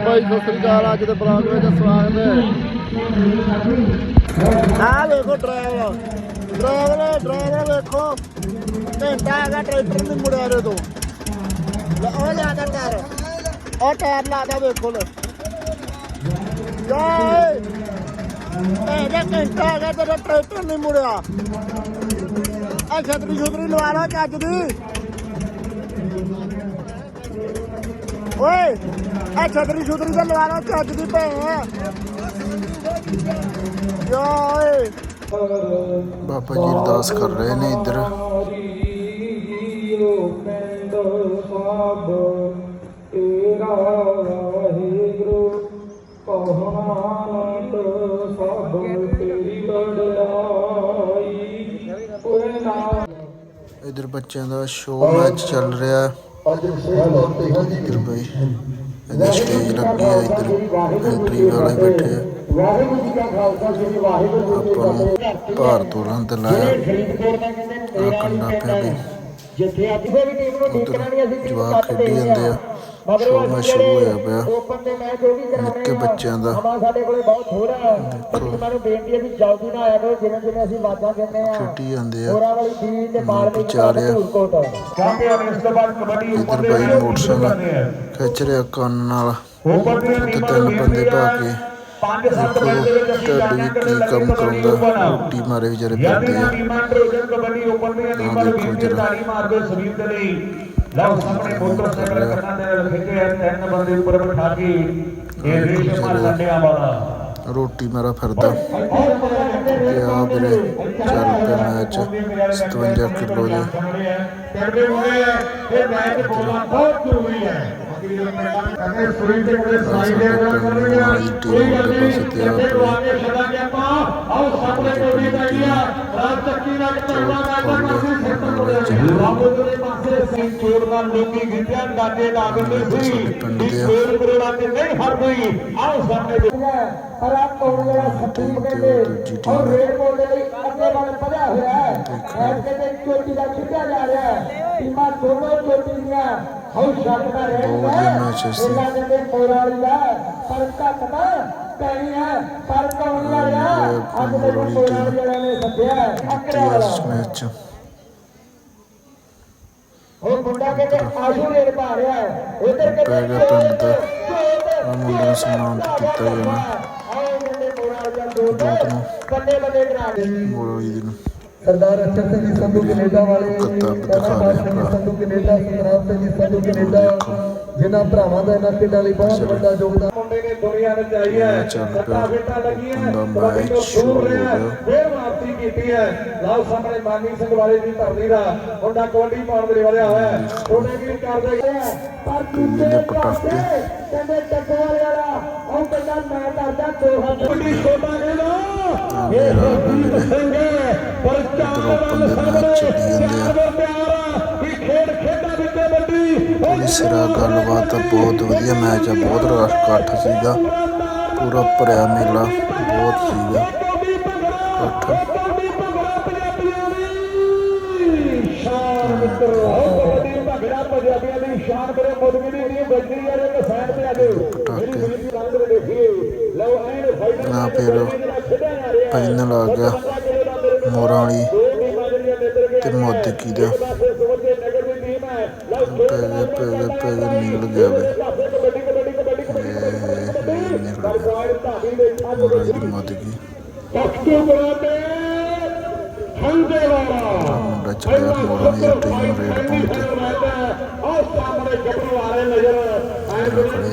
ਬਾਈ, ਸਤਿ ਸ੍ਰੀ ਅਕਾਲ। ਅੱਜ ਦੇ ਬਲੌਗ ਵਿੱਚ ਸਵਾਗਤ ਹੈ। ਆ ਵੇਖੋ ਡਰਾਈਵਰ ਡਰਾਈਵਰ ਡਰਾਈਵਰ ਵੇਖੋ, ਘੰਟਾ ਹੈਗਾ ਟਰੈਕਟਰ ਨਹੀਂ ਮੁੜਿਆ ਰੇ ਤੋਂ। ਉਹ ਲਿਆ ਕਰ ਟਾਇਰ। ਉਹ ਟਾਇਰ ਲਾਦਾ ਵੇਖੋ ਲੈ। ਜਾਏ। ਇਹਦਾ ਘੰਟਾ ਹੈਗਾ ਤੇਰਾ ਟਰੈਕਟਰ ਨਹੀਂ ਮੁੜਿਆ। ਆ ਛਤਰੀ ਛਤਰੀ ਲਵਾ ਲਾ ਚੱਜ ਦੀ। ਓਏ ਆ ਛਤਰੀ ਛਤਰੀ ਤਾਂ ਲਵਾ ਲਾ ਚੱਜ ਦੀ ਭੈਣ ਯਾ ਓਏ। ਬਾਬਾ ਜੀ ਅਰਦਾਸ ਕਰ ਰਹੇ ਨੇ ਇੱਧਰ। ਤੇਰਾ ਵਾਹਿਗੁਰੂ ਕਹਨਾਨੰਦ ਸਭ ਤੇਰੀ ਬੜਾਈ ਓਏ ਇੱਧਰ ਬੱਚਿਆਂ ਦਾ ਸ਼ੋਅ ਮੈਚ ਚੱਲ ਰਿਹਾ। ਹੈ। ਇੱਧਰ ਬਈ ਇਹਦੀ ਸਟੇਜ ਲੱਗੀ ਹੈ ਇੱਧਰ ਐਂਟਰੀ ਵਾਲੇ ਬੈਠੇ ਆ ਵਾਹਿਗੁਰੂ ਜੀ ਕਾ ਖਾਲਸਾ ਸ੍ਰੀ ਵਾਹਿਗੁਰੂ ਜੀ ਕੀ ਆਪਾਂ ਨੂੰ ਭਾਰ ਤੋਲਣ ਤੇ ਲਾਇਆ ਦਾ ਕੰਡਾ ਪਿਆ ਵੀ ਜਿੱਥੇ ਅੱਜ ਵੀ ਟੀਮ ਨੂੰ ਠੀਕ ਕਰਾਣੀ ਅਸੀਂ ਜਵਾਕ ਖੇਡੀ ਜਾਂਦੇ ਆ। ਸ਼ੋਅ ਮੈਚ ਸ਼ੁਰੂ ਹੋਇਆ ਪਿਆ। ਦੇ ਵੀ ਨਿੱਕੇ ਬੱਚਿਆਂ ਦਾ। ਸਾਡੇ ਕੋਲੇ ਬਹੁਤ ਥੋੜਾ ਹੈ। ਬੱਚਿਆਂ ਨੂੰ ਬੇਨਤੀ ਹੈ ਵੀ ਜਲਦੀ ਨਾ ਆਇਆ ਕਰੋ। ਜਿਵੇਂ ਜਿਵੇਂ ਅਸੀਂ ਵਾਜਾਂ ਦਿੰਦੇ ਆ ਖੇਡੀ ਜਾਂਦੇ ਆ। ਹੋਰਾਂ ਵਾਲੀ ਟੀਮ ਤੇ ਮਾਲਵੇ ਵਿਚਾਰ ਰਿਹਾ। ਧੂਰਕੋਟ ਚੈਂਪੀਅਨ ਇਸ ਤੋਂ ਬਾਅਦ ਕਬੱਡੀ ਇੱਧਰ ਬਾਈ ਮੋਟਰਸਾਈਕਲ ਖਿੱਚ ਰਿਹਾ ਕੰਨ ਨਾਲ। ਉੱਪਰ ਦੀਆਂ ਤੇ ਟੀਮਾਂ ਤਿੰਨ ਬੰਦੇ ਭਾ ਕੇ ਪੰਜ ਸੱਤ ਮੈਚ ਦੇ ਵਿੱਚ ਅਸੀਂ ਵੀ ਕੀ ਕੰਮ ਕਰਾਉਂਦਾ ਰੋਟੀ ਮਾਰੇ ਵਿਚਾਰੇ ਯਾਦੀਆਂ ਆ ਟੀਮਾਂ ਡਰੋਜਨ ਕਬੱਡੀ ਓਪਨ ਦੀਆਂ ਟੀਮਾਂ ਨੂੰ ਜਰਾ। ਤਾੜੀ ਮਾਰਦੇ ਸਰੀਰ ਦੇ ਲਈ। ਲਓ ਸਾਹਮਣੇ ਮੋਟਰਸਾਈਕਲ ਕੱਢਾਂ ਦੇ ਖਿੱਚੇ ਆ, ਤਿੰਨ ਬੰਦੇ ਉੱਪਰ ਬਿਠਾ ਕੇ ਇਹ ਰੇਸ ਮਾਰ ਲੰਡਿਆਂ ਵਾਲਾ। ਰੋਟੀ ਮਾਰਾ ਫਿਰਦਾ। ਤੇ ਆ ਵੀਰੇ ਚੱਲ ਪਿਆ ਮੈਚ। 57 ਕਿਲੋ ਦੇ ਇਹ ਮੈਚ ਬਹੁਤ ਬਹੁਤ ਜ਼ਰੂਰੀ ਹੈ। ਅਗੇ ਸਰੀਰ ਦੇ ਕੋਲੇ ਸਲਾਈ ਦੇ ਨਾਲ ਕਰਨਗੇ ਕੋਈ ਗੱਲ ਨਹੀਂ ਜਿੱਥੇ ਦਵਾਂਗੇ ਛੱਡਾਂਗੇ ਆਪਾਂ ਆਓ ਸਾਹਮਣੇ ਕੋਈ ਵੀ ਆਈਆ ਰਾਜ ਚੱਕੀ ਨਾਲ ਕਰਵਾ ਕਰਦਾ ਕਾਫੀ ਸੈਂਟਰ ਕੋਲੇ ਰਾਮੋ ਦੇ ਪਾਸੇ ਸੀ। ਚੋਰ ਨਾਲ ਲੋਕੀ ਗਿੱਟਿਆਂ ਡਾਕੇ ਲਾ ਦਿੰਦੇ ਸੀ। ਦੇ ਆ। ਚੋਰ ਕਰੋੜਾ ਤੇ ਨਹੀਂ ਹਰਦੀ ਆਓ ਸਾਹਮਣੇ ਦੇ। ਪਰ ਆਪ ਕੋਲ ਜਿਹੜਾ ਸੱਤੀ ਕਹਿੰਦੇ ਔਰ ਰੇਡ ਕੋਲ ਦੇ ਅੱਗੇ ਵੱਲ ਵਧਿਆ ਹੋਇਆ ਹੈ। ਐਸ ਕਹਿੰਦੇ ਚੋਟੀ ਦਾ ਖਿੱਚਿਆ ਜਾ ਰਿਹਾ ਹੈ। ਟੀਮਾਂ ਦੋਨੋਂ ਚੋਟੀ ਦੀਆਂ। ਸ਼ੱਕ ਦਾ ਰਹਿ ਸੀ। ਇਹਨਾਂ ਕਹਿੰਦੇ ਮੋਰਾ ਵਾਲੀ ਦਾ। ਪਰ ਘੱਟ ਨਾ ਪੈਣੀ ਹੈ ਪਰ ਕੌਣ ਵਾਲਿਆ ਅੱਜ ਦੇ ਮੋਰਾ ਵਾਲਿਆਂ ਨੇ ਸੱਦਿਆ ਅਕੜਾ ਵਾਲਾ। ਮੈਚ ਉਹ ਮੁੰਡਾ ਕਹਿੰਦੇ ਆਸ਼ੂ ਰੇਡ ਪਾ ਰਿਹਾ ਹੈ। ਉਧਰ ਕਹਿੰਦੇ ਗਿਆ ਪਿੰਡ ਦਾ ਆ ਮੁੰਡੇ ਨੂੰ ਸਨਮਾਨਿਤ ਕੀਤਾ ਜਾਣਾ ਨੂੰ। ਬੰਦੇ ਬੰਦੇ ਕਰਾ ਦੇ ਮੋੜੀ ਦੀ ਨੂੰ ਸਰਦਾਰ ਅਚਰ ਸਿੰਘ ਜੀ ਸੰਧੂ ਕੈਨੇਡਾ ਵਾਲੇ ਕਰਨਾ ਰਿਹਾ ਸਿੰਘ। ਸੰਧੂ ਕੈਨੇਡਾ ਸੰਗਰਾਮ ਸਿੰਘ ਜੀ ਸੰਧੂ ਕੈਨੇਡਾ। ਜਿਨ੍ਹਾਂ ਭਰਾਵਾਂ ਦਾ ਇਹਨਾਂ ਪਿੰਡਾਂ ਲਈ ਬਹੁਤ ਵੱਡਾ ਯੋਗਦਾਨ। ਮੁੰਡੇ ਨੇ ਦੁਨੀਆ ਨੂੰ ਚਾਹੀ ਹੈ ਚੱਲ ਪਿਆ। ਸੱਤਾ ਫੇਟਾ ਲੱਗੀਆਂ ਹੁੰਦਾ ਕਬੱਡੀ ਤੋਂ ਮੈਚ ਸ਼ੁਰੂ ਦੂਰ ਹੋ ਰਿਹਾ ਗਿਆ। ਫੇਰ ਵਾਪਸੀ ਕੀਤੀ ਹੈ। ਲਾਓ ਸਾਹਮਣੇ ਮਾਨੀ ਸਿੰਘ ਵਾਲੇ ਦੀ ਧਰਨੀ ਦਾ ਮੁੰਡਾ ਕਬੱਡੀ ਪਾਉਣ ਦੇ ਵਧਿਆ ਹੋਇਆ ਹੈ। ਉਹਨੇ ਵੀ ਕਰਦੇ ਗਏ ਪਰ ਦੂਜੇ ਨੇ ਪਟਾਕੇ। ਪਾਸੇ ਕਹਿੰਦੇ ਟੱਕਰ ਵਾਲਾ ਉਹ ਕਹਿੰਦਾ ਮੈਂ ਕਰਦਾ ਦੋ ਹੱਥ। ਕਬੱਡੀ ਛੋਟਾ ਕਹਿੰਦਾ ਇਹ ਹਰਦੀਪ ਸਿੰਘ ਪਰ ਚਾਰ open ਦੇ ਮੈਚ ਚੱਲੀ ਜਾਂਦੇ ਆ। ਪਿਆਰ ਕੀ ਖੇਡ ਖੇਡਾਂ ਵਿੱਚ ਵੱਡੀ ਪੂਰੀ ਸਿਰਾ ਗੱਲਬਾਤ ਬਹੁਤ ਵਧੀਆ ਮੈਚ ਆ, ਬਹੁਤ ਰਸ਼ ਇਕੱਠ ਸੀਗਾ। ਪੂਰਾ ਭਰਿਆ ਮੇਲਾ ਬਹੁਤ ਸੀਗਾ, ਇਕੱਠ। ਸ਼ਾਨ ਆ ਨਾ ਫਿਰ ਫਾਈਨਲ ਆ ਗਿਆ ਮੋਰਾਂ ਵਾਲੀ ਤੇ ਮੋਦਕੀ ਦਾ। ਇਹ ਇਹ ਨਿਕਲ ਗਿਆ ਪੁਆਇੰਟ ਧਾਬੀ ਦੇ ਮੋਰਾਂ ਦੀ ਮੋਦਕੀ ਪਖਤੂ ਬਰਾਤੇ ਹੰਦੇ ਵਾਲਾ ਮੁੰਡਾ ਚੜਿਆ ਮੋਰਾਂ ਦੀ ਟੀਮ ਰੇਡ ਪਾਉਣ ਤੇ ਆਹ ਸਾਹਮਣੇ ਗੱਭਰੂ ਆ ਰਹੇ ਨਜ਼ਰ ਆਏ